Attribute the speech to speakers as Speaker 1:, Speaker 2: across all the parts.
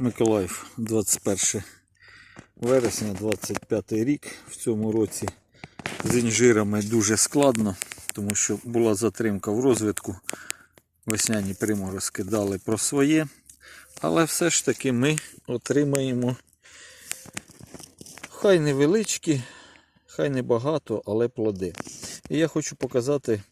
Speaker 1: Миколаїв, 21 вересня, 25 рік. В цьому році з інжирами дуже складно, тому що була затримка в розвитку. Весняні приморозки дали про своє. Але все ж таки ми отримаємо хай невеличкі, хай не багато, але плоди. І я хочу показати,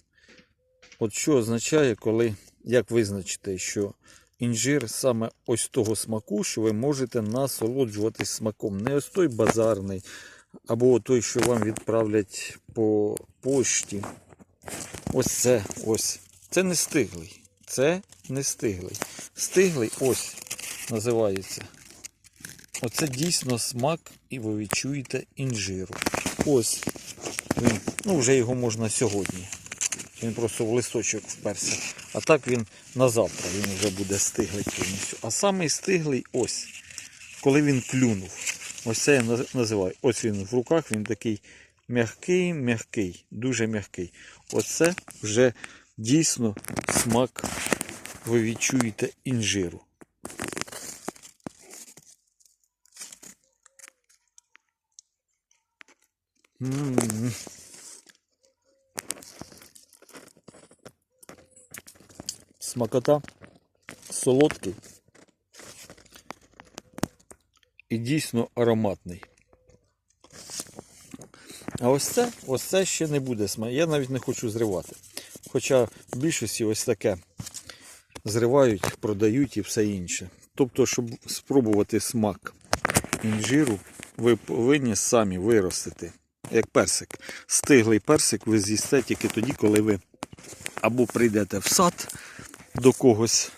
Speaker 1: от що означає, коли, як визначити, що інжир саме ось того смаку, що ви можете насолоджуватись смаком. Не ось той базарний, або той, що вам відправлять по пошті. Ось це ось. Це не стиглий. Це не стиглий. Стиглий ось називається. Оце дійсно смак, і ви відчуєте інжиру. Ось він, ну вже його можна сьогодні. Він просто в листочок вперся. А так він на завтра він вже буде стиглий повністю. А самий стиглий ось, коли він клюнув. Ось це я називаю. Ось він в руках, він такий м'який, м'який, дуже м'який. Оце вже дійсно смак, ви відчуєте інжиру. М. Смакота солодкий і дійсно ароматний. А ось це, ось це ще не буде смак. Я навіть не хочу зривати. Хоча в більшості ось таке зривають, продають і все інше. Тобто, щоб спробувати смак інжиру, ви повинні самі виростити. Як персик. Стиглий персик ви з'їсте тільки тоді, коли ви або прийдете в сад до когось,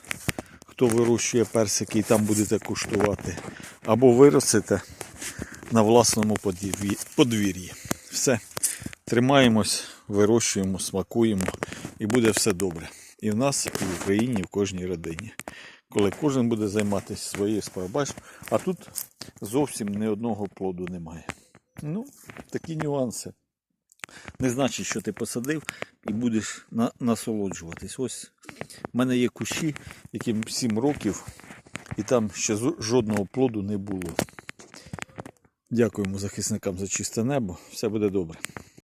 Speaker 1: хто вирощує персики, і там будете куштувати, або виростете на власному подвір'ї-. Все. Тримаємось, вирощуємо, смакуємо і буде все добре. І в нас, і в Україні, і в кожній родині. Коли кожен буде займатися своєю справою. А тут зовсім ні одного плоду немає. Ну, такі нюанси. Не значить, що ти посадив і будеш на, насолоджуватись. Ось в мене є кущі, яким 7 років, і там ще жодного плоду не було. Дякуємо захисникам за чисте небо. Все буде добре.